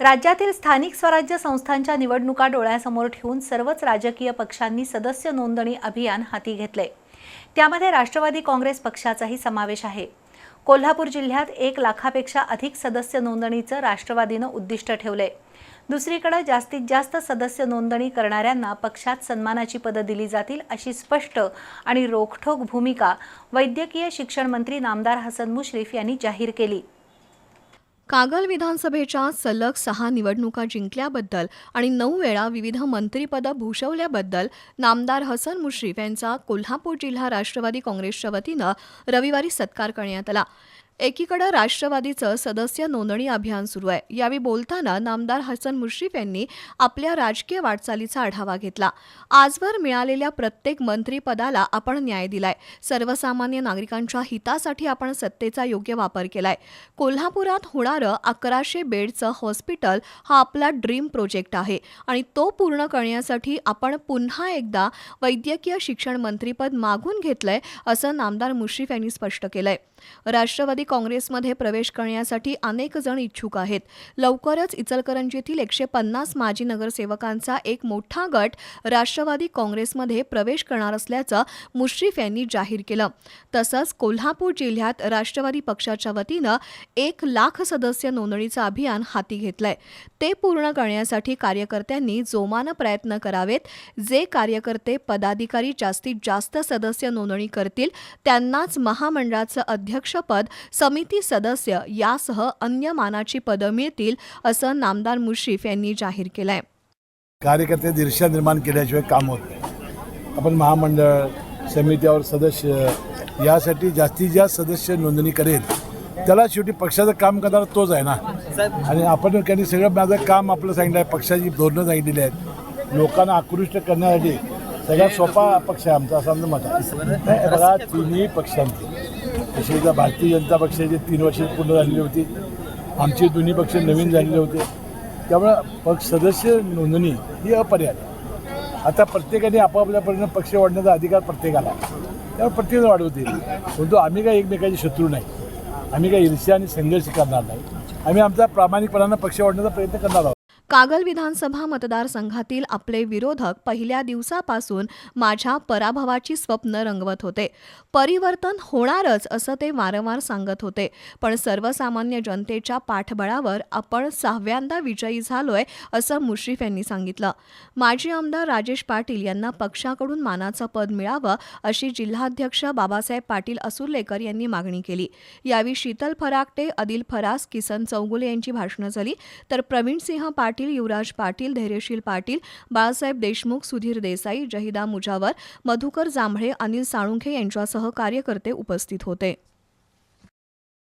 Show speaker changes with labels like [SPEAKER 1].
[SPEAKER 1] राज्यातील स्थानिक स्वराज्य संस्थांच्या निवडणुका डोळ्यासमोर ठेवून सर्वच राजकीय पक्षांनी सदस्य नोंदणी अभियान हाती घेतले. त्यामध्ये राष्ट्रवादी काँग्रेस पक्षाचाही समावेश आहे. कोल्हापूर जिल्ह्यात एक लाखापेक्षा अधिक सदस्य नोंदणीचं राष्ट्रवादीनं उद्दिष्ट ठेवले. दुसरीकडे जास्तीत जास्त सदस्य नोंदणी करणाऱ्यांना पक्षात सन्मानाची पदं दिली जातील अशी स्पष्ट आणि रोखठोक भूमिका वैद्यकीय शिक्षण मंत्री नामदार हसन मुश्रीफ यांनी जाहीर केली.
[SPEAKER 2] कागल विधानसभेच्या सलग सहा निवडणुका जिंकल्याबद्दल आणि नऊ वेळा विविध मंत्रिपदं भूषवल्याबद्दल नामदार हसन मुश्रीफ यांचा कोल्हापूर जिल्हा राष्ट्रवादी काँग्रेसच्या वतीनं रविवारी सत्कार करण्यात आला. एकीकडे राष्ट्रवादीचं सदस्य नोंदणी अभियान सुरू आहे. यावेळी बोलताना नामदार हसन मुश्रीफ यांनी आपल्या राजकीय वाटचालीचा आढावा घेतला. आजवर मिळालेल्या प्रत्येक मंत्रीपदाला आपण न्याय दिलाय. सर्वसामान्य नागरिकांच्या हितासाठी आपण सत्तेचा योग्य वापर केलाय. कोल्हापुरात होणारं अकराशे बेडचं हॉस्पिटल हा आपला ड्रीम प्रोजेक्ट आहे आणि तो पूर्ण करण्यासाठी आपण पुन्हा एकदा वैद्यकीय शिक्षण मंत्रीपद मागून घेतलंय असं नामदार मुश्रीफ यांनी स्पष्ट केलंय. राष्ट्रवादी काँग्रेसमध्ये प्रवेश करण्यासाठी अनेक जण इच्छुक आहेत. लवकरच इचलकरंजीतील एकशे पन्नास माजी नगरसेवकांचा एक मोठा गट राष्ट्रवादी काँग्रेसमध्ये प्रवेश करणार असल्याचं मुश्रीफ यांनी जाहीर केलं. तसंच कोल्हापूर जिल्ह्यात राष्ट्रवादी पक्षाच्या वतीनं एक लाख सदस्य नोंदणीचं अभियान हाती घेतलंय. ते पूर्ण करण्यासाठी कार्यकर्त्यांनी जोमानं प्रयत्न करावेत. जे कार्यकर्ते पदाधिकारी जास्तीत जास्त सदस्य नोंदणी करतील त्यांनाच महामंडळाचं अध्यक्षपद समिती सदस्य यासह अन्य मानाची पदं मिळतील असं नामदार मुश्रीफ यांनी जाहीर केलंय.
[SPEAKER 3] कार्यकर्ते दीर्षा निर्माण केल्याशिवाय काम होत नाही. आपण महामंडळ समित्यावर सदस्य यासाठी जास्तीत जास्त सदस्य नोंदणी करेल. त्याला शेवटी पक्षाचं काम करणारा तोच आहे ना. आणि आपण त्यांनी सगळं माझं काम आपलं सांगितलं आहे पक्षाची धोरणं सांगितलेली आहेत. लोकांना आकृष्ट करण्यासाठी सगळ्यात सोपा पक्ष आहे आमचा असं आमचं मत आहे. बघा तिन्ही पक्षांची तशी भारतीय जनता पक्षाची तीन वर्ष पूर्ण झालेली होती आमचे दोन्ही पक्ष नवीन झालेले होते त्यामुळं पक्ष सदस्य नोंदणी ही अपर्याय आहे. आता प्रत्येकाने आपापल्यापर्यंत पक्ष वाढण्याचा अधिकार प्रत्येकाला त्यामुळे प्रत्येक वाढवतील परंतु आम्ही काही एकमेकाचे शत्रू नाही. आम्ही काही ईर्ष्या आणि संघर्ष करणार नाही. आम्ही आमचा प्रामाणिकपणानं पक्ष वाढण्याचा प्रयत्न करणार आहोत.
[SPEAKER 2] कागल विधानसभा मतदारसंघातील आपले विरोधक पहिल्या दिवसापासून माझ्या पराभवाची स्वप्न रंगवत होते. परिवर्तन होणारच असं ते वारंवार सांगत होते. पण सर्वसामान्य जनतेच्या पाठबळावर आपण सहाव्यांदा विजयी झालोय असं मुश्रीफ यांनी सांगितलं. माजी आमदार राजेश पाटील यांना पक्षाकडून मानाचं पद मिळावं अशी जिल्हाध्यक्ष बाबासाहेब पाटील असुर्लेकर यांनी मागणी केली. यावेळी शीतल फराकटे अदिल फरास किसन चौगुले यांची भाषणं झाली. तर प्रवीण सिंह पाटील युवराज पाटील धैर्यशील पाटील बाळासाहेब देशमुख सुधीर देसाई जहिदा मुजावर मधुकर जांभळे अनिल साळुंखे यांच्यासह कार्यकर्ते उपस्थित होते.